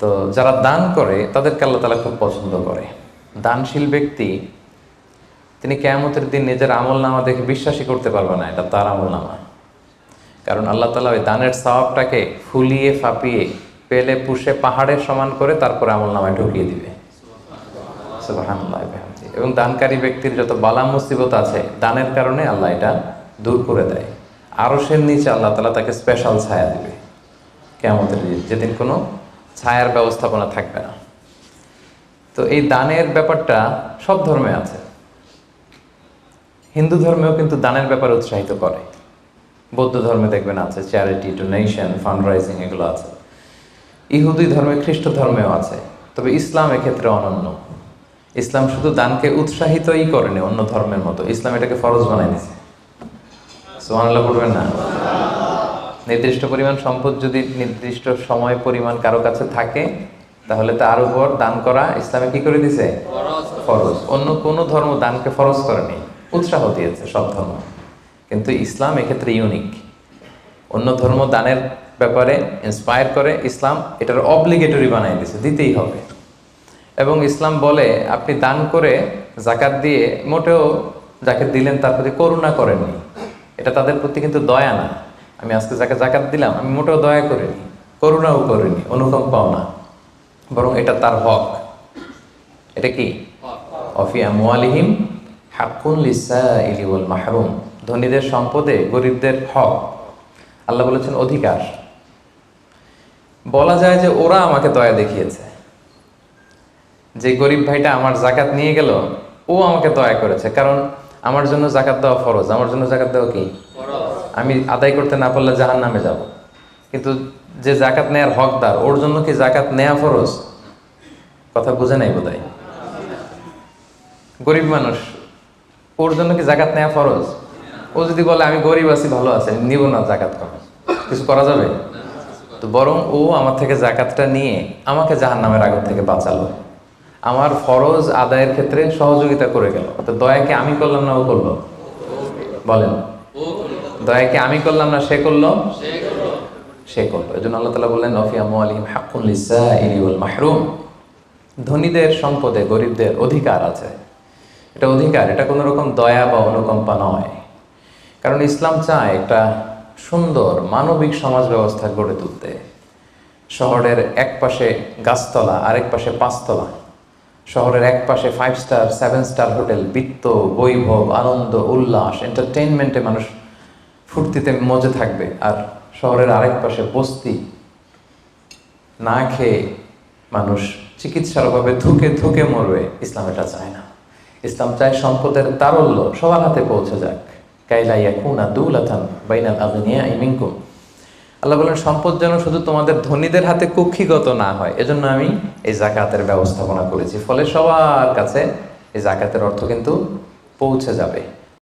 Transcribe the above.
তো যারা দান করে, তাদেরকে আল্লাহ তালা খুব পছন্দ করে। দানশীল ব্যক্তি, তিনি কেয়ামতের দিন নিজের আমল নামা দেখে বিশ্বাসই করতে পারবে না, এটা তার আমল নামা কারণ আল্লাহ তালা ওই দানের সওয়াবটাকে ফুলিয়ে, ফাপিয়ে, পেলে, পুষে পাহাড়ের সমান করে তারপরে আমল নামায় ঢুকিয়ে দিবে। এবং দানকারী ব্যক্তির যত বালা মুসিবত আছে, দানের কারণে আল্লাহ এটা দূর করে দেয়। আরশের নিচে আল্লাহ তালা তাকে স্পেশাল ছায়া দিবে। কেমতের যেদিন কোনো ছায়ার ব্যবস্থাপনা থাকবে না। তো এই দানের ব্যাপারটা সব ধর্মে আছে। হিন্দু ধর্মেও কিন্তু দানের ব্যাপারে উৎসাহিত করে। বৌদ্ধ ধর্মে দেখবেন আছে চ্যারিটি ডোনেশন ফান্ড রাইজিং এগুলো আছে। ইহুদি ধর্মে, খ্রিস্ট ধর্মেও আছে। তবে ইসলাম এক্ষেত্রে অনন্য। ইসলাম শুধু দানকে উৎসাহিতই করেনি, অন্য ধর্মের মতো। ইসলাম এটাকে ফরজ বানাই দিয়েছে। সোহানাল্লাহ পড়বেন না? নির্দিষ্ট পরিমাণ সম্পদ যদি নির্দিষ্ট সময় পরিমাণ কারও কাছে থাকে তাহলে তার উপর দান করা ইসলামে কি করে দিছে? ফরজ। অন্য কোনো ধর্ম দানকে ফরজ করেনি। উৎসাহ দিয়েছে সব ধর্ম। কিন্তু ইসলাম এক্ষেত্রে ইউনিক অন্য ধর্ম দানের ব্যাপারে ইন্সপায়ার করে ইসলাম এটার অব্লিগেটরি বানাই দিয়েছে দিতেই হবে। এবং ইসলাম বলে আপনি দান করে জাকাত দিয়ে মোটেও যাকে দিলেন তার প্রতি করুণা করেননি। এটা তাদের প্রতি কিন্তু দয়া না। আমি আজকে যাকে জাকাত দিলাম, আমি মোটেও দয়া করিনি, করুণাও করিনি, অনুকম্পাও না। বরং এটা তার হক। এটা কি? অফি আমওয়ালিহিম হাকুন লিসাইলি ওয়াল মাহরুম। ধনীদের সম্পদে গরিবদের হক। আল্লাহ বলেছেন, অধিকার। বলা যায় যে ওরা আমাকে দয়া দেখিয়েছে। যে গরিব ভাইটা আমার জাকাত নিয়ে গেল, ও আমাকে দয়া করেছে। কারণ আমার জন্য জাকাত দেওয়া ফরজ, আমার জন্য জাকাত দেওয়া কি? আমি আদায় করতে না পারলে জাহান নামে যাব। কিন্তু যে জাকাত নেয়ার হকদার, ওর জন্য কি জাকাত নেয়া ফরজ? কথা বুঝে নাই বোধ গরিব মানুষ, ওর জন্য কি জাকাত নেয়া ফরজ? ও যদি বলে, আমি গরিব আছি, ভালো আছে নিব না জাকাত করা কিছু করা যাবে? তো বরং ও আমার থেকে জাকাতটা নিয়ে আমাকে জাহান নামের আগুন থেকে বাঁচালো। আমার ফরজ আদায়ের ক্ষেত্রে সহযোগিতা করে গেল। তো দয়াকে আমি করলাম না ও করল? বলেন। দয়াকে আমি করলাম না সে করল? সে করল। এই জন্য আল্লাহ তালা বললেন নফিয়া মোয়ালিম হাকুল ইলিউল মাহরুম ধনীদের সম্পদে গরিবদের অধিকার আছে। এটা অধিকার এটা কোনো রকম দয়া বা অনুকম্পা নয়। কারণ ইসলাম চায় একটা সুন্দর মানবিক সমাজ ব্যবস্থা গড়ে তুলতে। শহরের এক পাশে গাছতলা আরেক পাশে পাঁচতলা। শহরের এক পাশে five star seven star hotel বৃত্ত বৈভব আনন্দ উল্লাস এন্টারটেইনমেন্টে মানুষ ফুর্তিতে মজে থাকবে। আর শহরের আরেক পাশে বস্তি, না খেয়ে মানুষ চিকিৎসার অভাবে ধুকে ধুকে মরবে, ইসলাম এটা চায় না। ইসলাম চায় সম্পদের তারল্য সবার হাতে পৌঁছে যাক। কাইলাইয়া কুনা দুলাথান বাইনাল আগুনিয়া ইমিনকুম আল্লাহ বলেন, সম্পদ যেন শুধু তোমাদের ধনীদের হাতে কুক্ষিগত না হয়, এজন্য আমি এই জাকাতের ব্যবস্থাপনা করেছি। ফলে সবার কাছে এই জাকাতের অর্থ কিন্তু পৌঁছে যাবে।